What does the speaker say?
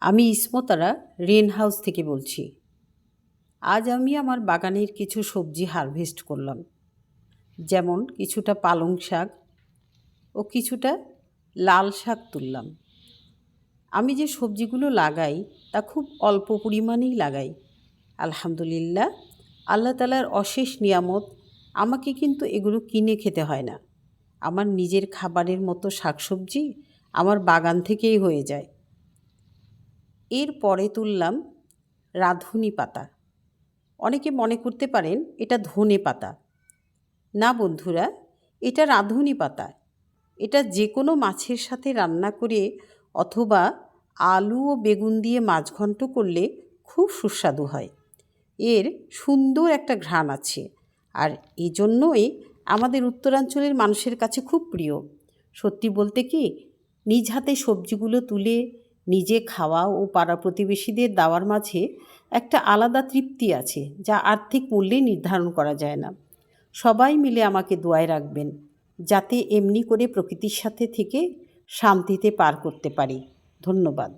আমি ইসমতারা rain house থেকে বলছি। আজ আমি আমার বাগানের কিছু সবজি হারভেস্ট করলাম। যেমন কিছুটা পালং শাক ও কিছুটা লাল শাক তুললাম। আমি যে সবজিগুলো লাগাই তা খুব অল্প পরিমাণেই লাগাই। আলহামদুলিল্লাহ, আল্লাহ তালার অশেষ নিয়ামত আমাকে কিন্তু এগুলো কিনে খেতে হয় না। আমার নিজের খাবারের মতো শাকসবজি আমার বাগান থেকেই হয়ে যায়। এর পরে তুললাম রাঁধুনি পাতা। অনেকে মনে করতে পারেন এটা ধনে পাতা। না বন্ধুরা, এটা রাঁধুনি পাতা। এটা যে কোনো মাছের সাথে রান্না করে অথবা আলু ও বেগুন দিয়ে মাছ ঘন্ট করলে খুব সুস্বাদু হয়। এর সুন্দর একটা ঘ্রাণ আছে আর এজন্যই আমাদের উত্তরাঞ্চলের মানুষের কাছে খুব প্রিয়। সত্যি বলতে কি, নিজ হাতে সবজিগুলো তুলে নিজে খাওয়া ও পাড়া প্রতিবেশীদের দাওয়ার মাঝে একটা আলাদা তৃপ্তি আছে যা আর্থিক মূল্যে নির্ধারণ করা যায় না। সবাই মিলে আমাকে দোয়ায় রাখবেন, যাতে এমনি করে প্রকৃতির সাথে থেকে শান্তিতে পার করতে পারি। ধন্যবাদ।